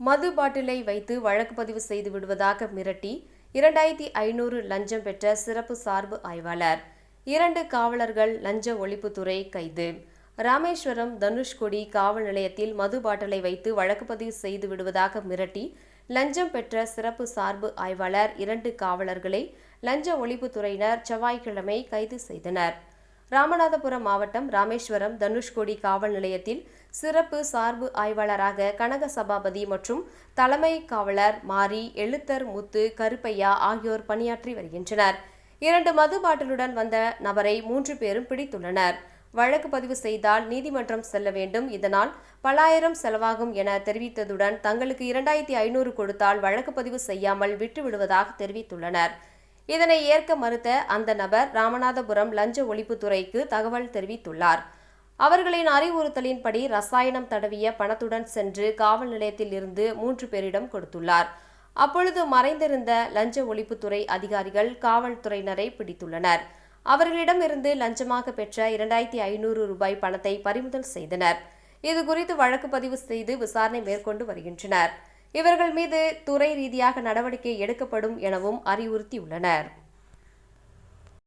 மது பாட்டிலை வைத்து வழக்கு பதிவு செய்து விடுவதாக மிரட்டி இரண்டாயிரத்தி ஐநூறு லஞ்சம் பெற்ற சிறப்பு சார்பு ஆய்வாளர். இரண்டு காவலர்கள் லஞ்ச ஒழிப்புத்துறை கைது. ராமேஸ்வரம் தனுஷ்கொடி காவல் நிலையத்தில் மது பாட்டிலை வைத்து வழக்கு பதிவு செய்து விடுவதாக மிரட்டி லஞ்சம் பெற்ற சிறப்பு சார்பு ஆய்வாளர் இரண்டு காவலர்களை லஞ்ச ஒழிப்புத்துறையினர் செவ்வாய்க்கிழமை கைது செய்தனர். ராமநாதபுரம் மாவட்டம் ராமேஸ்வரம் தனுஷ்கோடி காவல் நிலையத்தில் சிறப்பு சார்பு ஆய்வாளராக கனக சபாபதி மற்றும் தலைமை காவலர் மாரி எழுத்தர் முத்து கருப்பையா ஆகியோர் பணியாற்றி வருகின்றனர். இரண்டு மது பாட்டிலுடன் வந்த நபரை மூன்று பேரும் பிடித்துள்ளனர். வழக்கு பதிவு செய்தால் நீதிமன்றம் செல்ல வேண்டும். இதனால் பலாயிரம் செலவாகும் என தெரிவித்ததுடன் தங்களுக்கு இரண்டாயிரத்தி ஐநூறு கொடுத்தால் வழக்கு பதிவு செய்யாமல் விட்டு விடுவதாக தெரிவித்துள்ளனர். இதனை ஏற்க மறுத்த அந்த நபர் ராமநாதபுரம் லஞ்ச ஒழிப்புத்துறைக்கு தகவல் தெரிவித்துள்ளார். அவர்களின் அறிவுறுத்தலின்படி ரசாயனம் தடவிய பணத்துடன் சென்று காவல் நிலையத்தில் இருந்து மூன்று பேரிடம் கொடுத்துள்ளார். அப்பொழுது மறைந்திருந்த லஞ்ச ஒழிப்புத்துறை அதிகாரிகள் காவல்துறையினரை பிடித்துள்ளனர். அவர்களிடமிருந்து லஞ்சமாக பெற்ற இரண்டாயிரத்தி ஐநூறு ரூபாய் பணத்தை பறிமுதல் செய்தனர். இது குறித்து வழக்கு பதிவு செய்து விசாரணை மேற்கொண்டு வருகின்றனர். இவர்கள் மீது துறை ரீதியாக நடவடிக்கை எடுக்கப்படும் எனவும் அறிவுறுத்தியுள்ளனர்.